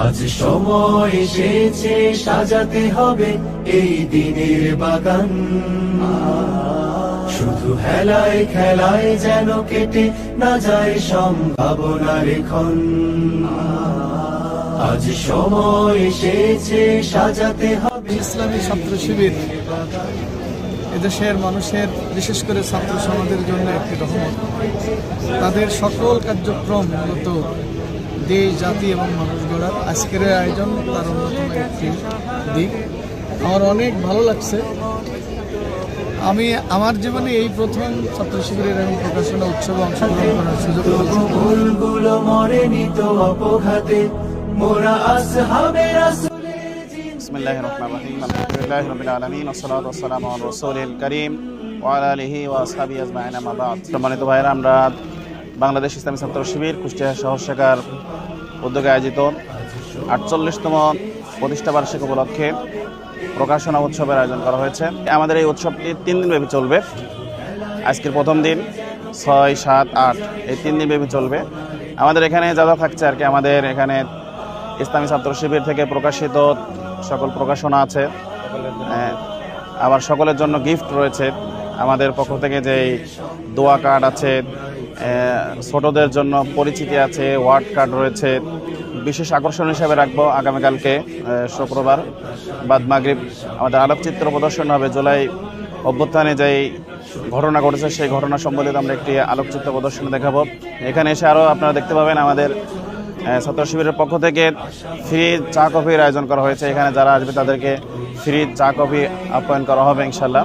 আজ সময় এসেছে, সাজাতে হবে এই দিনের বাগান। শুধু হেলায় খেলায় যেন কেটে না যায় সম্ভাবনার ক্ষণ আজ সময় এসেছে, সাজাতে হবে ইসলামী ছাত্র শিবির এদেশের মানুষের, বিশেষ করে ছাত্র সমাজের জন্য একটি রহমত। তাদের সকল কার্যক্রম মূলত দেশ জাতি এবং মানুষ গড়ার আজকের আয়োজন তার অন্যতম একটি দিক। আমার অনেক ভালো লাগছে। আমি আমার জীবনে এই প্রথম ছাত্র শিবিরের এবং প্রকাশনা উৎসব অংশগ্রহণ করার সুযোগ বিসমিল্লাহ সম্মানিত ভাইরা আমরা বাংলাদেশ ইসলামী ছাত্র শিবির কুষ্টিয়া শহর শাখার উদ্যোগে আয়োজিত আটচল্লিশতম প্রতিষ্ঠা বার্ষিক উপলক্ষে প্রকাশনা উৎসবের আয়োজন করা হয়েছে। আমাদের এই উৎসবটি তিন দিন ব্যাপী চলবে। আজকের প্রথম দিন, ছয়, সাত, আট, এই তিন দিন ব্যাপী চলবে। আমাদের এখানে যা যা থাকছে আর কি, আমাদের এখানে ইসলামী ছাত্র শিবির থেকে প্রকাশিত সকল প্রকাশনা আছে। আবার সকলের জন্য গিফট রয়েছে। আমাদের পক্ষ থেকে যে দোয়া কার্ড আছে ছোটদের জন্য পরিচিতি আছে, ওয়ার্ড কার্ড রয়েছে। বিশেষ আকর্ষণ হিসাবে রাখব আগামীকালকে শুক্রবার বাদ মাগরিব। আমাদের আলোকচিত্র প্রদর্শন হবে জুলাই অভ্যুত্থানে যেই ঘটনা ঘটেছে, সেই ঘটনা সম্বলিত আমরা একটি আলোকচিত্র প্রদর্শন দেখাবো। এখানে এসে আরও আপনারা দেখতে পাবেন আমাদের ছাত্র শিবিরের পক্ষ থেকে ফ্রি চা কফির আয়োজন করা হয়েছে। এখানে যারা আসবে তাদেরকে ফ্রি চা কফি আপ্যায়ন করা হবে ইনশাল্লাহ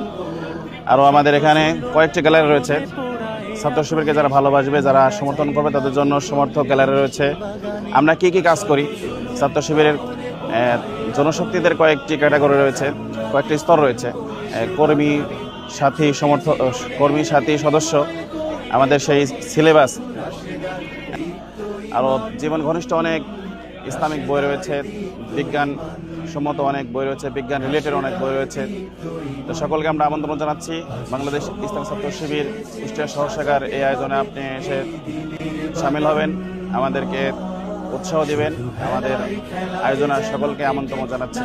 আরও আমাদের এখানে কয়েকটি গ্যালারি রয়েছে। ছাত্র শিবিরকে যারা ভালোবাসবে, যারা সমর্থন করবে, তাদের জন্য সমর্থক গ্যালারি রয়েছে। আমরা কি কি কাজ করি? ছাত্র শিবিরের জনশক্তিদের কয়েকটি ক্যাটাগরি রয়েছে, কয়েকটি স্তর রয়েছে। কর্মী সাথী সমর্থ কর্মী সাথী সদস্য, আমাদের সেই সিলেবাস। আরও জীবন ঘনিষ্ঠ অনেক ইসলামিক বই রয়েছে, বিজ্ঞান সম্মত অনেক বই রয়েছে, বিজ্ঞান রিলেটেড অনেক বই রয়েছে। তো সকলকে আমরা আমন্ত্রণ জানাচ্ছি, বাংলাদেশ ইসলাম ছাত্র শিবির কুষ্টিয়া সহসাগার এই আয়োজনে আপনি এসে সামিল হবেন, আমাদেরকে উৎসাহ দিবেন, আমাদের আয়োজনে সকলকে আমন্ত্রণ জানাচ্ছি।